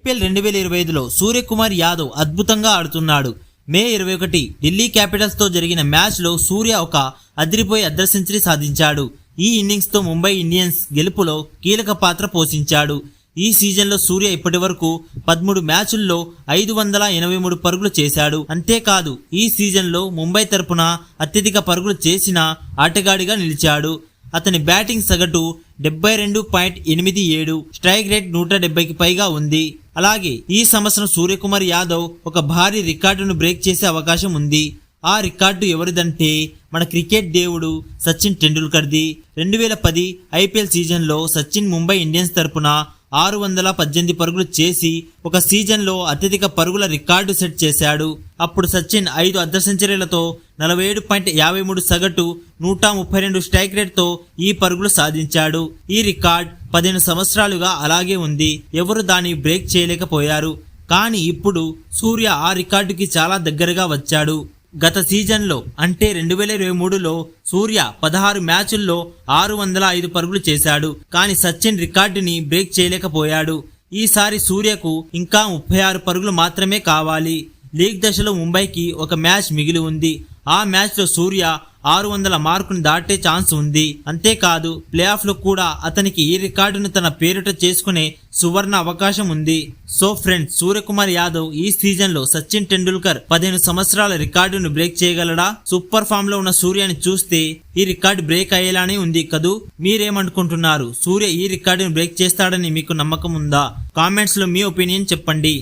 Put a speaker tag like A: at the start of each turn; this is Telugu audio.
A: ఐపీఎల్ రెండు వేల ఇరవై ఐదులో సూర్యకుమార్ యాదవ్ అద్భుతంగా ఆడుతున్నాడు. మే ఇరవై ఒకటి ఢిల్లీ క్యాపిటల్స్తో జరిగిన మ్యాచ్లో సూర్య ఒక అదిరిపోయి అర్ధ సెంచరీ సాధించాడు. ఈ ఇన్నింగ్స్తో ముంబై ఇండియన్స్ గెలుపులో కీలక పాత్ర పోషించాడు. ఈ సీజన్లో సూర్య ఇప్పటి వరకు పదమూడు మ్యాచుల్లో ఐదు వందల ఎనభై మూడు పరుగులు చేశాడు. అంతేకాదు ఈ సీజన్లో ముంబై తరపున అత్యధిక పరుగులు చేసిన ఆటగాడిగా నిలిచాడు. అతని బ్యాటింగ్ సగటు డెబ్బై రెండు పాయింట్ ఎనిమిది ఏడు స్ట్రైక్ రేట్ నూట డెబ్బైకి పైగా ఉంది. అలాగే ఈ సంవత్సరం సూర్యకుమార్ యాదవ్ ఒక భారీ రికార్డును బ్రేక్ చేసే అవకాశం ఉంది. ఆ రికార్డు ఎవరిదంటే మన క్రికెట్ దేవుడు సచిన్ టెండూల్కర్ది. రెండు వేల పది ఐపీఎల్ సీజన్లో సచిన్ ముంబై ఇండియన్స్ తరపున ఆరు వందల పద్దెనిమిది పరుగులు చేసి ఒక సీజన్లో అత్యధిక పరుగుల రికార్డు సెట్ చేశాడు. అప్పుడు సచిన్ ఐదు అర్ధ సెంచరీలతో నలభై ఏడు పాయింట్ యాభై మూడు సగటు నూట ముప్పై రెండు స్ట్రైక్ రేట్తో ఈ పరుగులు సాధించాడు. ఈ రికార్డ్ పదిహేను సంవత్సరాలుగా అలాగే ఉంది. ఎవరు దాన్ని బ్రేక్ చేయలేకపోయారు. కానీ ఇప్పుడు సూర్య ఆ రికార్డుకి చాలా దగ్గరగా వచ్చాడు. గత సీజన్లో అంటే రెండు వేల ఇరవై మూడులో సూర్య పదహారు మ్యాచుల్లో ఆరు వందల ఐదు పరుగులు చేశాడు. కానీ సచిన్ రికార్డుని బ్రేక్ చేయలేకపోయాడు. ఈసారి సూర్యకు ఇంకా ముప్పై ఆరు పరుగులు మాత్రమే కావాలి. లీగ్ దశలో ముంబైకి ఒక మ్యాచ్ మిగిలి ఉంది. ఆ మ్యాచ్లో సూర్య ఆరు వందల మార్కును దాటే ఛాన్స్ ఉంది. అంతేకాదు ప్లే ఆఫ్లో కూడా అతనికి ఈ రికార్డును తన పేరిట చేసుకునే సువర్ణ అవకాశం ఉంది. సో ఫ్రెండ్స్ సూర్యకుమార్ యాదవ్ ఈ సీజన్లో సచిన్ టెండూల్కర్ పదిహేను సంవత్సరాల రికార్డును బ్రేక్ చేయగలడా? సూపర్ ఫామ్లో ఉన్న సూర్యని చూస్తే ఈ రికార్డు బ్రేక్ అయ్యేలానే ఉంది కదూ? మీరేమనుకుంటున్నారు? సూర్య ఈ రికార్డును బ్రేక్ చేస్తాడని మీకు నమ్మకం ఉందా? కామెంట్స్లో మీ ఒపీనియన్ చెప్పండి.